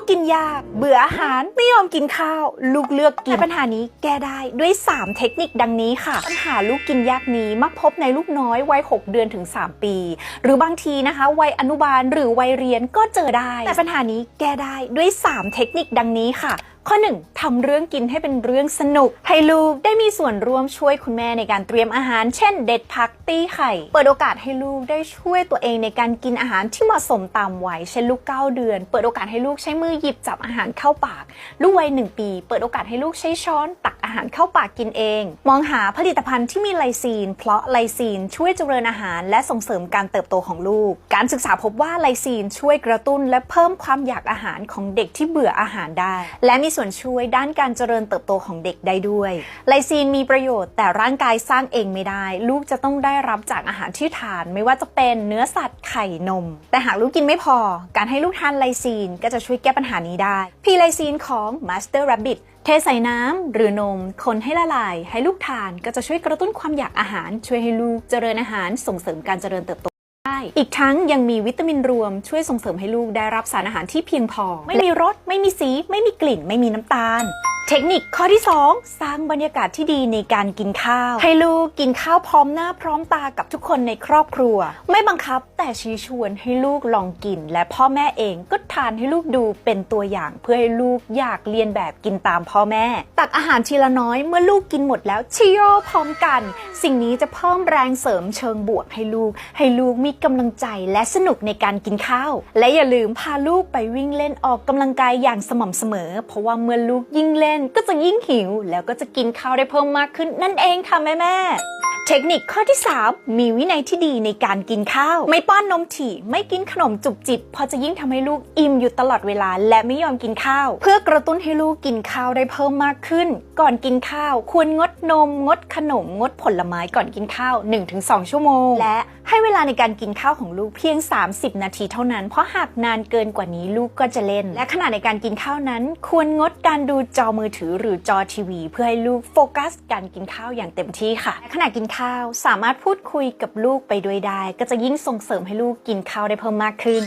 กกินยากเบื่ออาหาร ไม่ยอมกินข้าว ลูกเลือกกินแต่ปัญหานี้แก้ได้ด้วย 3 เทคนิคดังนี้ค่ะ ปัญหาลูกกินยากนี้มักพบในลูกน้อยวัย 6 เดือนถึง 3 ปี หรือบางทีนะคะ วัยอนุบาลหรือวัยเรียนก็เจอได้ แต่ปัญหานี้แก้ได้ด้วย 3 เทคนิคดังนี้ค่ะ ข้อ 1ทำเรื่องกินให้เป็นเรื่องสนุก ให้ลูกได้มีส่วนร่วมช่วยคุณแม่ในการเตรียมอาหาร เช่น เด็ดผักตีไข่ เปิดโอกาสให้ลูกได้ช่วยตัวเองในการกินอาหารที่เหมาะสมตามวัย เช่นลูก 9 เดือน เปิดโอกาสให้ลูกใช้มือหยิบจับอาหารเข้าปาก ลูกวัย 1 ปี เปิดโอกาสให้ลูกใช้ช้อนตัก อาหารเข้าปากกินเอง มองหาผลิตภัณฑ์ที่มีไลซีน เพราะไลซีนช่วยเจริญอาหาร และส่งเสริมการเติบโตของลูก การศึกษาพบว่าไลซีนช่วยกระตุ้น และเพิ่มความอยากอาหารของเด็กที่เบื่ออาหารได้ และมีส่วนช่วยด้านการเจริญเติบโตของเด็กได้ด้วย ไลซีนมีประโยชน์แต่ร่างกายสร้างเองไม่ได้ ลูกจะต้องได้รับจากอาหารที่ทาน ไม่ว่าจะเป็นเนื้อสัตว์ไข่นม แต่หากลูกกินไม่พอ การให้ลูกทานไลซีนก็จะช่วยแก้ปัญหานี้ได้ พีไลซีนของ Master Rabbit เทใส่น้ำหรือนม คนให้ละลาย ให้ลูกทานก็จะช่วยกระตุ้นความอยากอาหาร ช่วยให้ลูกเจริญอาหารส่งเสริมการเจริญเติบโตได้อีกทั้งยังมีวิตามินรวม ช่วยส่งเสริมให้ลูกได้รับสารอาหารที่เพียงพอ ไม่มีรสไม่มีสี ไม่มีกลิ่น ไม่มีน้ำตาล เทคนิคข้อที่ 2 สร้างบรรยากาศที่ดีในการกินข้าว ให้ลูกกินข้าวพร้อมหน้าพร้อมตากับทุกคนในครอบครัว ไม่บังคับแต่ชี้ชวนให้ลูกลองกิน และพ่อแม่เองก็ทานให้ลูกดูเป็นตัวอย่างเพื่อให้ลูกอยากเรียนแบบกินตามพ่อแม่ ตักอาหารทีละน้อยเมื่อลูกกินหมดแล้วชิโยพร้อมกัน สิ่งนี้จะเพิ่มแรงเสริมเชิงบวกให้ลูก ให้ลูกมีกำลังใจและสนุกในการกินข้าว และอย่าลืมพาลูกไปวิ่งเล่นออกกำลังกายอย่างสม่ำเสมอ เพราะว่าเมื่อลูกยิ่งเล่นก็จะยิ่งหิว แล้วก็จะกินข้าวได้เพิ่มมากขึ้นนั่นเองค่ะแม่แม่เทคนิคข้อที่ 3 มีวินัยที่ดีในการกินข้าว ไม่ป้อนนมถี่ไม่กินขนมจุบจิบเพราะจะยิ่งทำให้ลูกอิ่มอยู่ตลอดเวลา และไม่ยอมกินข้าว เพื่อกระตุ้นให้ลูกกินข้าวได้เพิ่มมากขึ้น ก่อนกินข้าว ควรงดนม งดขนม งดผลไม้ก่อนกินข้าว 1-2 ชั่วโมง และ ให้เวลาในการกินข้าวของลูกเพียง 30 นาทีเท่านั้น เพราะหากนานเกินกว่านี้ลูกก็จะเล่น และขณะในการกินข้าวนั้น ควรงดการดูจอมือถือหรือจอทีวี เพื่อให้ลูกโฟกัส การกินข้าวอย่างเต็มที่ค่ะและขณะกินข้าวสามารถพูดคุยกับลูกไปด้วยได้ ก็จะยิ่งส่งเสริมให้ลูกกินข้าวได้เพิ่มมากขึ้น